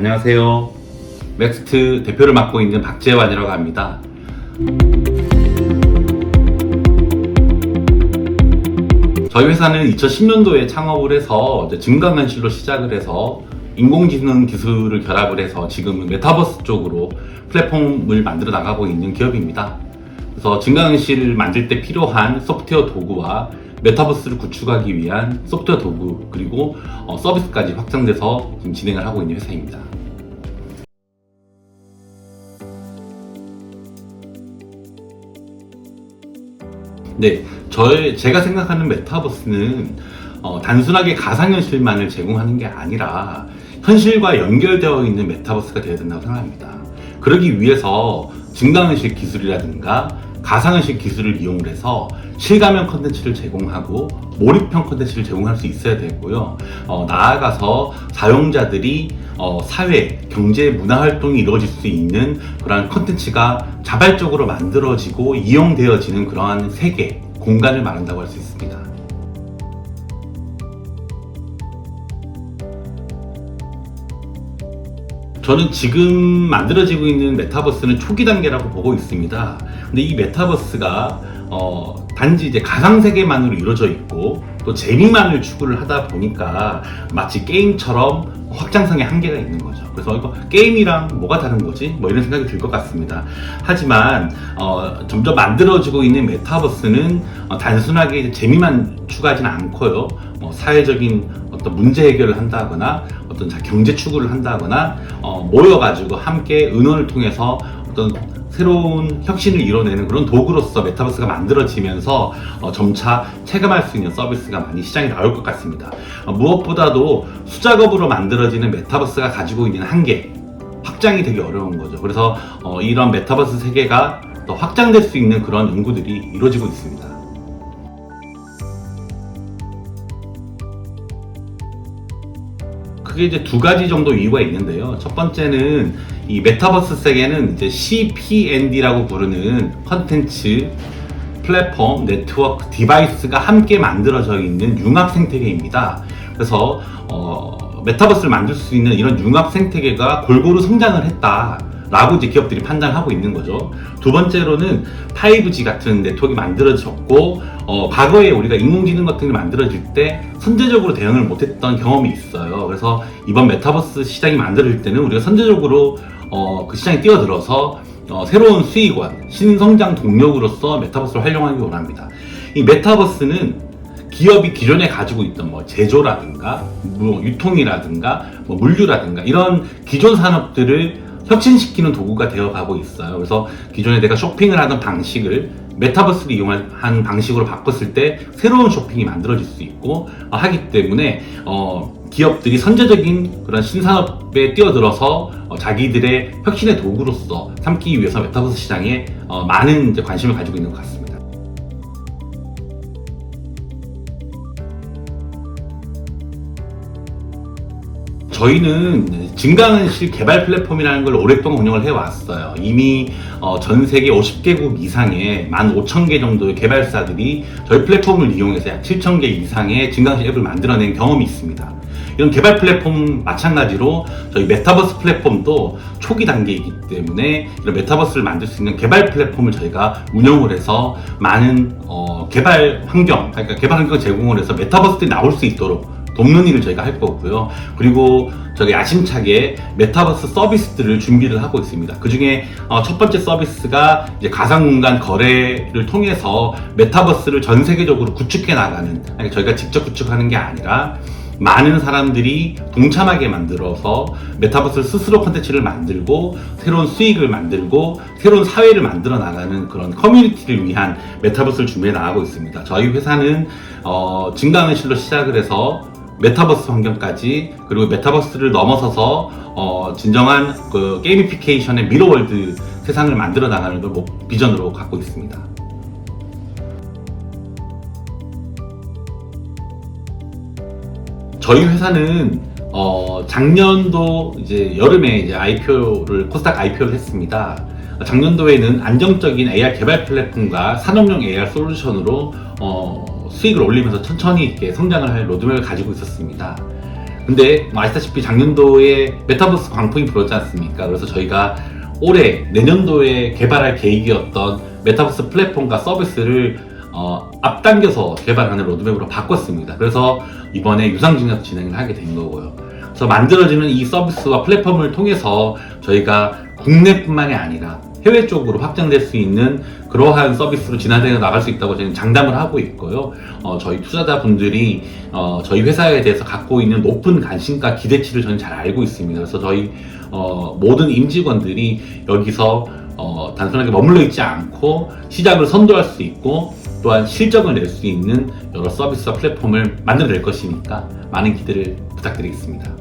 안녕하세요. 맥스트 대표를 맡고 있는 박재환이라고 합니다. 저희 회사는 2010년도에 창업을 해서 증강현실로 시작을 해서 인공지능 기술을 결합을 해서 지금은 메타버스 쪽으로 플랫폼을 만들어 나가고 있는 기업입니다. 그래서 증강현실을 만들 때 필요한 소프트웨어 도구와 메타버스를 구축하기 위한 소프트웨어 도구 그리고 어, 서비스까지 확장돼서 지금 진행을 하고 있는 회사입니다. 네, 저의 제가 생각하는 메타버스는 어, 단순하게 가상현실만을 제공하는 게 아니라 현실과 연결되어 있는 메타버스가 되어야 된다고 생각합니다. 그러기 위해서 증강현실 기술이라든가 가상현실 기술을 이용을 해서 실감형 컨텐츠를 제공하고 몰입형 컨텐츠를 제공할 수 있어야 되고요. 어, 나아가서 사용자들이 어, 사회, 경제, 문화 활동이 이루어질 수 있는 그러한 컨텐츠가 자발적으로 만들어지고 이용되어지는 그러한 세계, 공간을 말한다고 할 수 있습니다. 저는 지금 만들어지고 있는 메타버스는 초기 단계라고 보고 있습니다. 근데 이 메타버스가 어, 단지 이제 가상 세계만으로 이루어져 있고 또 재미만을 추구를 하다 보니까 마치 게임처럼 확장성에 한계가 있는 거죠. 그래서 이거 게임이랑 뭐가 다른 거지? 뭐 이런 생각이 들 것 같습니다. 하지만 어, 점점 만들어지고 있는 메타버스는 어, 단순하게 재미만 추구하진 않고요. 뭐 사회적인 어떤 문제 해결을 한다거나 어떤 자- 경제 추구를 한다거나 어, 모여가지고 함께 의논을 통해서 어떤 새로운 혁신을 이뤄내는 그런 도구로서 메타버스가 만들어지면서 어, 점차 체감할 수 있는 서비스가 많이 시장에 나올 것 같습니다. 어, 무엇보다도 수작업으로 만들어지는 메타버스가 가지고 있는 한계, 확장이 되게 어려운 거죠. 그래서 어, 이런 메타버스 세계가 더 확장될 수 있는 그런 연구들이 이루어지고 있습니다. 크게 이제 두 가지 정도 이유가 있는데요. 첫 번째는 이 메타버스 세계는 이제 CPND라고 부르는 컨텐츠, 플랫폼, 네트워크, 디바이스가 함께 만들어져 있는 융합 생태계입니다. 그래서 어, 메타버스를 만들 수 있는 이런 융합 생태계가 골고루 성장을 했다. 라고 이제 기업들이 판단하고 있는 거죠. 두 번째로는 5G 같은 네트워크가 만들어졌고, 어, 과거에 우리가 인공지능 같은 게 만들어질 때 선제적으로 대응을 못했던 경험이 있어요. 그래서 이번 메타버스 시장이 만들어질 때는 우리가 선제적으로 어, 그 시장에 뛰어들어서 어, 새로운 수익원, 신성장 동력으로서 메타버스를 활용하기 원합니다. 이 메타버스는 기업이 기존에 가지고 있던 뭐 제조라든가 뭐 유통이라든가 뭐 물류라든가 이런 기존 산업들을 혁신시키는 도구가 되어가고 있어요. 그래서 기존에 내가 쇼핑을 하던 방식을 메타버스를 이용한 방식으로 바꿨을 때 새로운 쇼핑이 만들어질 수 있고 어, 하기 때문에 어, 기업들이 선제적인 그런 신산업에 뛰어들어서 어, 자기들의 혁신의 도구로서 삼기 위해서 메타버스 시장에 어, 많은 관심을 가지고 있는 것 같습니다. 저희는 증강현실 개발 플랫폼이라는 걸 오랫동안 운영을 해왔어요. 이미 어, 전 세계 50개국 이상의 15,000개 정도의 개발사들이 저희 플랫폼을 이용해서 약 7,000개 이상의 증강현실 앱을 만들어낸 경험이 있습니다. 이런 개발 플랫폼 마찬가지로 저희 메타버스 플랫폼도 초기 단계이기 때문에 이런 메타버스를 만들 수 있는 개발 플랫폼을 저희가 운영을 해서 많은 어, 개발 환경, 그러니까 개발 환경을 제공을 해서 메타버스들이 나올 수 있도록 돕는 일을 저희가 할 거고요. 그리고 저희 야심차게 메타버스 서비스들을 준비를 하고 있습니다. 그 중에 어, 첫 번째 서비스가 이제 가상공간 거래를 통해서 메타버스를 전 세계적으로 구축해 나가는, 저희가 직접 구축하는 게 아니라 많은 사람들이 동참하게 만들어서 메타버스 스스로 컨텐츠를 만들고 새로운 수익을 만들고 새로운 사회를 만들어 나가는 그런 커뮤니티를 위한 메타버스를 준비해 나가고 있습니다. 저희 회사는 어, 증강현실로 시작을 해서 메타버스 환경까지 그리고 메타버스를 넘어서서 어, 진정한 그 게이미피케이션의 미러월드 세상을 만들어 나가는 걸 목- 비전으로 갖고 있습니다. 저희 회사는 어, 작년도 이제 여름에 이제 IPO를 코스닥 IPO를 했습니다. 작년도에는 안정적인 AR 개발 플랫폼과 산업용 AR 솔루션으로 어, 수익을 올리면서 천천히 이렇게 성장을 할 로드맵을 가지고 있었습니다. 근데 뭐 아시다시피 작년도에 메타버스 광풍이 불었지 않습니까? 그래서 저희가 올해 내년도에 개발할 계획이었던 메타버스 플랫폼과 서비스를 어, 앞당겨서 개발하는 로드맵으로 바꿨습니다. 그래서 이번에 유상증자도 진행을 하게 된 거고요. 그래서 만들어지는 이 서비스와 플랫폼을 통해서 저희가 국내뿐만이 아니라 해외 쪽으로 확장될 수 있는 그러한 서비스로 진화되어 나갈 수 있다고 저희는 장담을 하고 있고요. 어, 저희 투자자분들이 어, 저희 회사에 대해서 갖고 있는 높은 관심과 기대치를 저는 잘 알고 있습니다. 그래서 저희 어, 모든 임직원들이 여기서 어, 단순하게 머물러 있지 않고 시장을 선도할 수 있고 또한 실적을 낼 수 있는 여러 서비스와 플랫폼을 만들어낼 것이니까 많은 기대를 부탁드리겠습니다.